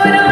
ഓരോ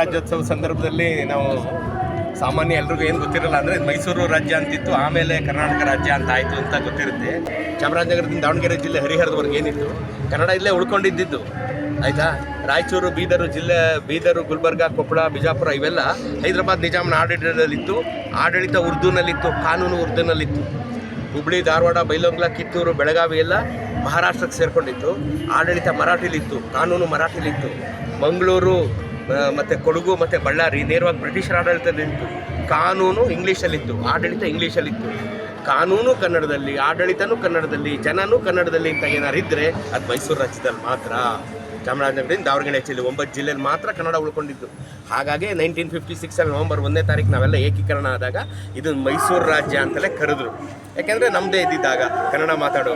ರಾಜ್ಯೋತ್ಸವ ಸಂದರ್ಭದಲ್ಲಿ ನಾವು ಸಾಮಾನ್ಯ ಎಲ್ರಿಗೂ ಏನು ಗೊತ್ತಿರಲ್ಲ ಅಂದರೆ ಮೈಸೂರು ರಾಜ್ಯ ಅಂತಿತ್ತು, ಆಮೇಲೆ ಕರ್ನಾಟಕ ರಾಜ್ಯ ಅಂತ ಆಯಿತು ಅಂತ ಗೊತ್ತಿರುತ್ತೆ. ಚಾಮರಾಜನಗರದಿಂದ ದಾವಣಗೆರೆ ಜಿಲ್ಲೆ ಹರಿಹರದವರೆಗೆ ಏನಿತ್ತು? ಕನ್ನಡ ಇಲ್ಲೇ ಉಳ್ಕೊಂಡಿದ್ದಿದ್ದು. ಆಯಿತಾ? ರಾಯಚೂರು, ಬೀದರು ಜಿಲ್ಲೆ, ಬೀದರು, ಗುಲ್ಬರ್ಗ, ಕೊಪ್ಪಳ, ಬಿಜಾಪುರ ಇವೆಲ್ಲ ಹೈದರಾಬಾದ್, ನಿಜಾಮನ ಆಡಳಿತದಲ್ಲಿತ್ತು. ಆಡಳಿತ ಉರ್ದುನಲ್ಲಿತ್ತು, ಕಾನೂನು ಉರ್ದುನಲ್ಲಿತ್ತು. ಹುಬ್ಳಿ, ಧಾರವಾಡ, ಬೈಲೋಂಗ್ಲಾ, ಕಿತ್ತೂರು, ಬೆಳಗಾವಿ ಎಲ್ಲ ಮಹಾರಾಷ್ಟ್ರಕ್ಕೆ ಸೇರಿಕೊಂಡಿತ್ತು. ಆಡಳಿತ ಮರಾಠಿಲಿತ್ತು, ಕಾನೂನು ಮರಾಠಿಲಿತ್ತು. ಮಂಗಳೂರು ಮತ್ತೆ ಕೊಡಗು ಮತ್ತು ಬಳ್ಳಾರಿ, ನೇರವಾಗಿ ಬ್ರಿಟಿಷರ ಆಡಳಿತದಲ್ಲಿತ್ತು. ಕಾನೂನು ಇಂಗ್ಲೀಷಲ್ಲಿತ್ತು. ಆಡಳಿತ ಇಂಗ್ಲೀಷಲ್ಲಿತ್ತು. ಕಾನೂನು ಕನ್ನಡದಲ್ಲಿ, ಆಡಳಿತನೂ ಕನ್ನಡದಲ್ಲಿ, ಜನನೂ ಕನ್ನಡದಲ್ಲಿ ಅಂತ ಏನಾರು ಇದ್ದರೆ ಅದು ಮೈಸೂರು ರಾಜ್ಯದಲ್ಲಿ ಮಾತ್ರ. ಚಾಮರಾಜನಗರದಿಂದ ದಾವಣಗೆರೆ ಜಿಲ್ಲೆ ಒಂಬತ್ತು ಜಿಲ್ಲೆಯಲ್ಲಿ ಮಾತ್ರ ಕನ್ನಡ ಉಳ್ಕೊಂಡಿದ್ದು. ಹಾಗಾಗಿ ನೈನ್ಟೀನ್ ಫಿಫ್ಟಿ ಸಿಕ್ಸಲ್ಲಿ ನವಂಬರ್ ಒಂದನೇ ತಾರೀಕು ನಾವೆಲ್ಲ ಏಕೀಕರಣ ಆದಾಗ ಇದು ಮೈಸೂರು ರಾಜ್ಯ ಅಂತಲೇ ಕರೆದ್ರು. ಯಾಕೆಂದರೆ ನಮ್ಮದೇ ಇದ್ದಿದ್ದಾಗ ಕನ್ನಡ ಮಾತಾಡೋ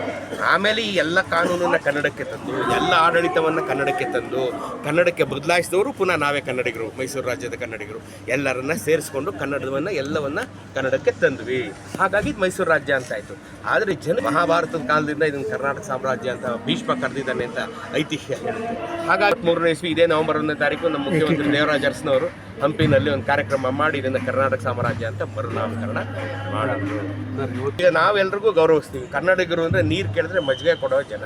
ಆಮೇಲೆ ಈ ಎಲ್ಲ ಕಾನೂನನ್ನು ಕನ್ನಡಕ್ಕೆ ತಂದು, ಎಲ್ಲ ಆಡಳಿತವನ್ನು ಕನ್ನಡಕ್ಕೆ ತಂದು, ಕನ್ನಡಕ್ಕೆ ಬದಲಾಯಿಸಿದವರು ಪುನಃ ನಾವೇ ಕನ್ನಡಿಗರು, ಮೈಸೂರು ರಾಜ್ಯದ ಕನ್ನಡಿಗರು. ಎಲ್ಲರನ್ನ ಸೇರಿಸ್ಕೊಂಡು ಕನ್ನಡವನ್ನು, ಎಲ್ಲವನ್ನ ಕನ್ನಡಕ್ಕೆ ತಂದ್ವಿ. ಹಾಗಾಗಿ ಮೈಸೂರು ರಾಜ್ಯ ಅಂತ ಆಯಿತು. ಆದರೆ ಜನ ಮಹಾಭಾರತದ ಕಾಲದಿಂದ ಇದನ್ನು ಕರ್ನಾಟಕ ಸಾಮ್ರಾಜ್ಯ ಅಂತ ಭೀಷ್ಮ ಕರೆದಿದ್ದಾನೆ ಅಂತ ಐತಿಹ್ಯ ಹೇಳುತ್ತೆ ಹಾಗಾಗಿ ಮೂರನೇ ಇಸ್ವಿ ಇದೇ ನವೆಂಬರ್ ಒಂದನೇ ತಾರೀಕು ನಮ್ಮ ಮುಖ್ಯಮಂತ್ರಿ ದೇವರಾಜ್ ಅರಸನವರು ಹಂಪಿನಲ್ಲಿ ಒಂದು ಕಾರ್ಯಕ್ರಮ ಮಾಡಿ ಇದನ್ನು ಕರ್ನಾಟಕ ಸಾಮ್ರಾಜ್ಯ ಅಂತ ಮರುನಾಮಕರಣ ಮಾಡಿದ್ರು. ನಾವು ನಾವೆಲ್ರಿಗೂ ಗೌರವಿಸ್ತೀವಿ. ಕನ್ನಡಿಗರು ಅಂದರೆ ನೀರು ಕೇಳಿದ್ರೆ ಮಜ್ಜಿಗೆ ಕೊಡೋ ಜನ.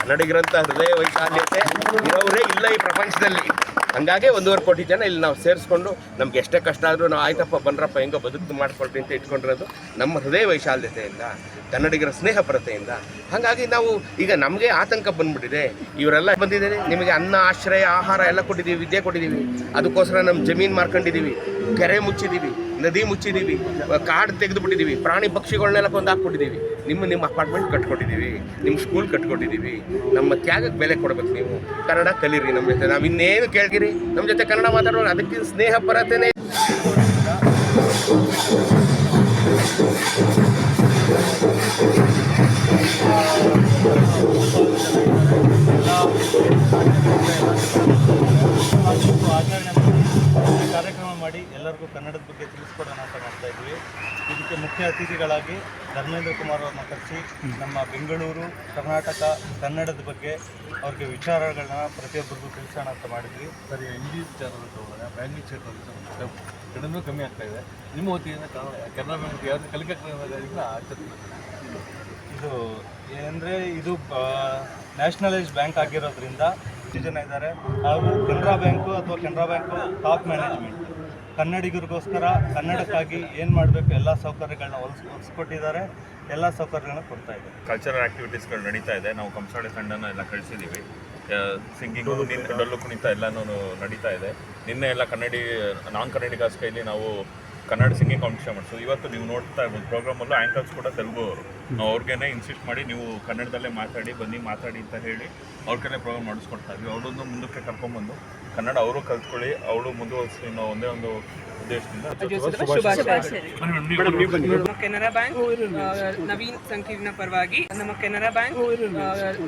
ಕನ್ನಡಿಗರಂತ ಹೃದಯ ವೈಶಾಲ್ಯತೆ ಇರೋರೇ ಇಲ್ಲ ಈ ಪ್ರಪಂಚದಲ್ಲಿ. ಹಂಗಾಗಿ ಒಂದೂವರೆ ಕೋಟಿ ಜನ ಇಲ್ಲಿ ನಾವು ಸೇರಿಸ್ಕೊಂಡು ನಮ್ಗೆ ಎಷ್ಟೇ ಕಷ್ಟ ಆದರೂ ನಾವು, ಆಯ್ತಪ್ಪ, ಬನ್ರಪ್ಪ, ಹೆಂಗೋ ಬದುಕು ಮಾಡಿಕೊಡ್ರಿ ಅಂತ ಇಟ್ಕೊಂಡಿರೋದು ನಮ್ಮ ಹೃದಯ ವೈಶಾಲ್ಯತೆಯಿಂದ, ಕನ್ನಡಿಗರ ಸ್ನೇಹಪರತೆಯಿಂದ. ಹಾಗಾಗಿ ನಾವು ಈಗ ನಮಗೆ ಆತಂಕ ಬಂದ್ಬಿಟ್ಟಿದೆ. ಇವರೆಲ್ಲ ಬಂದಿದ್ದಾರೆ. ನಿಮಗೆ ಅನ್ನ, ಆಶ್ರಯ, ಆಹಾರ ಎಲ್ಲ ಕೊಟ್ಟಿದ್ದೀವಿ, ವಿದ್ಯೆ ಕೊಟ್ಟಿದ್ದೀವಿ. ಅದಕ್ಕೋಸ್ಕರ ನಮ್ಮ ಜಮೀನು ಮಾರ್ಕೊಂಡಿದ್ದೀವಿ. ಕೆರೆ ಮುಚ್ಚಿದ್ದೀವಿ. ನದಿ ಮುಚ್ಚಿದ್ದೀವಿ ಕಾಡು ತೆಗೆದುಬಿಟ್ಟಿದ್ದೀವಿ, ಪ್ರಾಣಿ ಪಕ್ಷಿಗಳನ್ನೆಲ್ಲ ಕೊಂದು ಹಾಕ್ಬಿಟ್ಟಿದ್ದೀವಿ ನಿಮ್ಮ ನಿಮ್ಮ ಅಪಾರ್ಟ್ಮೆಂಟ್ ಕಟ್ಕೊಟ್ಟಿದ್ದೀವಿ, ನಿಮ್ಮ ಸ್ಕೂಲ್ ಕಟ್ಕೊಟ್ಟಿದ್ದೀವಿ, ನಮ್ಮ ತ್ಯಾಗಕ್ಕೆ ಬೆಲೆ ಕೊಡ್ಬೇಕು ನೀವು. ಕನ್ನಡ ಕಲೀರಿ ನಮ್ಮ ಜೊತೆ. ನಾವು ಇನ್ನೇನು ಕೇಳ್ಗಿರಿ ನಮ್ಮ ಜೊತೆ ಕನ್ನಡ ಮಾತಾಡೋರು ಅದಕ್ಕೆ ಸ್ನೇಹ ಪರತೆನೇ ಕಾರ್ಯಕ್ರಮ ಮಾಡಿ ಎಲ್ಲರಿಗೂ ಕನ್ನಡದ ಬಗ್ಗೆ ತಿಳಿಸ್ಕೊಡೋಣ ಅಂತ ಮಾಡ್ತಾ ಇದ್ವಿ ಇದಕ್ಕೆ ಮುಖ್ಯ ಅತಿಥಿಗಳಾಗಿ ಧರ್ಮೇಂದ್ರ ಕುಮಾರ್ ಅವ್ರನ್ನ ಕರೆಸಿ ನಮ್ಮ ಬೆಂಗಳೂರು ಕರ್ನಾಟಕ ಕನ್ನಡದ ಬಗ್ಗೆ ಅವ್ರಿಗೆ ವಿಚಾರಗಳನ್ನ ಪ್ರತಿಯೊಬ್ಬರಿಗೂ ತಿಳಿಸೋಣ ಅಂತ ಮಾಡಿದ್ವಿ. ಸರಿ ಹಿಂದಿ ವಿಚಾರ ತಗೊಳ್ಳೋಣ. ಬ್ಯಾಂಕಿಂಗ್ ಕ್ಷೇತ್ರ ಕಡಿಮೆ ಕಮ್ಮಿ ಆಗ್ತಾ ಇದೆ. ನಿಮ್ಮ ವತಿಯಿಂದ ಕನ್ನಡ ಕನ್ನಡ ಬ್ಯಾಂಕ್ ಯಾವ್ದು ಕಲಿಕಾ ಆಚರಣೆ ಇದು ಏನಂದರೆ ಇದು ನ್ಯಾಷನಲೈಸ್ಡ್ ಬ್ಯಾಂಕ್ ಆಗಿರೋದ್ರಿಂದ ಜನ ಇದ್ದಾರೆ. ಹಾಗೂ ಕೆನರಾ ಬ್ಯಾಂಕು ಅಥವಾ ಕೆನರಾ ಬ್ಯಾಂಕು ಟಾಪ್ ಮ್ಯಾನೇಜ್ಮೆಂಟ್. ಕನ್ನಡಿಗರಿಗೋಸ್ಕರ ಕನ್ನಡಕ್ಕಾಗಿ ಏನು ಮಾಡಬೇಕು ಎಲ್ಲ ಸೌಕರ್ಯಗಳನ್ನ ಒಲಿಸ್ ಒಲಿಸ್ಕೊಟ್ಟಿದ್ದಾರೆ ಎಲ್ಲ ಸೌಕರ್ಯಗಳನ್ನ ಕೊಡ್ತಾ ಇದ್ದಾರೆ. ಕಲ್ಚರಲ್ ಆ್ಯಕ್ಟಿವಿಟೀಸ್ಗಳು ನಡೀತಾ ಇದೆ. ನಾವು ಕಂಸಾಳೆ ತಂಡನ ಎಲ್ಲ ಕಳಿಸಿದ್ದೀವಿ ಸಿಂಗಿಂಗು ನಿನ್ನೆ ಡೊಳ್ಳು ಕುಣಿತ ಎಲ್ಲನೂ ನಡೀತಾ ಇದೆ. ನಿನ್ನೆ ಎಲ್ಲ ಕನ್ನಡಿ, ನಾನ್ ಕನ್ನಡಿಗಾಸ್ ಕೈಲಿ ನಾವು ಕನ್ನಡ ಸಿಂಗಿಂಗ್ ಕಾಂಪಿಟೇಷನ್ ಮಾಡಿಸು. ಇವತ್ತು ನೀವು ನೋಡ್ತಾ ಇರ್ಬೋದು ಪ್ರೋಗ್ರಾಮಲ್ಲೂ ಆ್ಯಂಕರ್ಸ್ ಕೂಡ ತೆಲುಗು ಅವರು ನಾವು ಅವ್ರಿಗೇನೆ ಇನ್ಸಿಸ್ಟ್ ಮಾಡಿ ನೀವು ಕನ್ನಡದಲ್ಲೇ ಮಾತಾಡಿ ಬನ್ನಿ ಮಾತಾಡಿ ಅಂತ ಹೇಳಿ ಅವ್ರ ಕೈಲೇ ಪ್ರೋಗ್ರಾಮ್ ಮಾಡಿಸ್ಕೊಡ್ತಾ ಇದ್ವಿ. ಅವಳೊಂದು ಮುಂದಕ್ಕೆ ಕರ್ಕೊಂಡ್ಬಂದು ಕನ್ನಡ ಅವರು ಕಲ್ತ್ಕೊಳ್ಳಿ ಅವಳು ಮುಂದುವರಿಸಿ ಅನ್ನೋ ಒಂದೇ ಒಂದು ಉದ್ದೇಶದಿಂದ. ನಮ್ಮ ಕೆನರಾ ಬ್ಯಾಂಕ್ ನವೀನ್ ಸಂಕೀರ್ಣ ಪರವಾಗಿ ನಮ್ಮ ಕೆನರಾ ಬ್ಯಾಂಕ್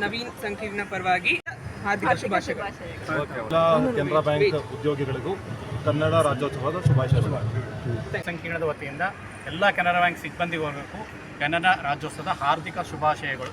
ನವೀನ್ ಸಂಕೀರ್ಣ ಪರವಾಗಿ ಹಾರ್ದಿಕ ಶುಭಾಶಯಗಳು. ಎಲ್ಲ ಕೆನರಾ ಬ್ಯಾಂಕ್ ಉದ್ಯೋಗಿಗಳಿಗೂ ಕನ್ನಡ ರಾಜ್ಯೋತ್ಸವದ ಶುಭಾಶಯ. ಸಂಕೀರ್ಣದ ವತಿಯಿಂದ ಎಲ್ಲ ಕೆನರಾ ಬ್ಯಾಂಕ್ ಸಿಬ್ಬಂದಿವರ್ಗಕ್ಕೂ ಕನ್ನಡ ರಾಜ್ಯೋತ್ಸವದ ಹಾರ್ದಿಕ ಶುಭಾಶಯಗಳು.